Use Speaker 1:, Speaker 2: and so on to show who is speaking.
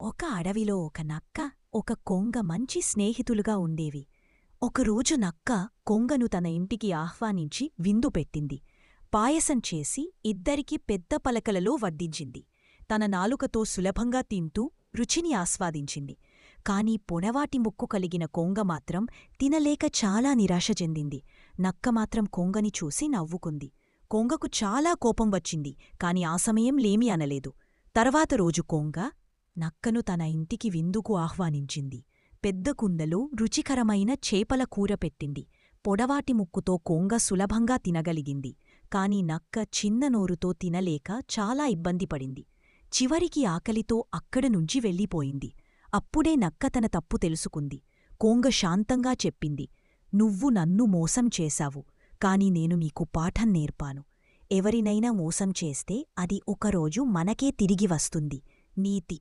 Speaker 1: ఒక అడవిలో ఒక నక్క ఒక కొంగ మంచి స్నేహితులుగా ఉండేవి. ఒకరోజు నక్క కొంగను తన ఇంటికి ఆహ్వానించి విందు పెట్టింది. పాయసం చేసి ఇద్దరికీ పెద్ద పలకలలో వడ్డించింది. తన నాలుకతో సులభంగా తింటూ రుచిని ఆస్వాదించింది. కాని పొడవాటి ముక్కు కలిగిన కొంగ మాత్రం తినలేక చాలా నిరాశ చెందింది. నక్క మాత్రం కొంగని చూసి నవ్వుకుంది. కొంగకు చాలా కోపం వచ్చింది కాని ఆ సమయం లేమీ అనలేదు. తర్వాత రోజు కొంగ నక్కను తన ఇంటికి విందుకు ఆహ్వానించింది. పెద్ద కుండలో రుచికరమైన చేపల కూర పెట్టింది. పొడవాటి ముక్కుతో కొంగ సులభంగా తినగలిగింది. కాని నక్క చిన్న నోరుతో తినలేక చాలా ఇబ్బంది పడింది. చివరికి ఆకలితో అక్కడ నుంచి వెళ్ళిపోయింది. అప్పుడే నక్క తన తప్పు తెలుసుకుంది. కొంగ శాంతంగా చెప్పింది. నువ్వు నన్ను మోసం చేశావు. కాని నేను మీకు పాఠం నేర్పాను. ఎవరినైనా మోసం చేస్తే అది ఒకరోజు మనకే తిరిగి వస్తుంది. నీతి.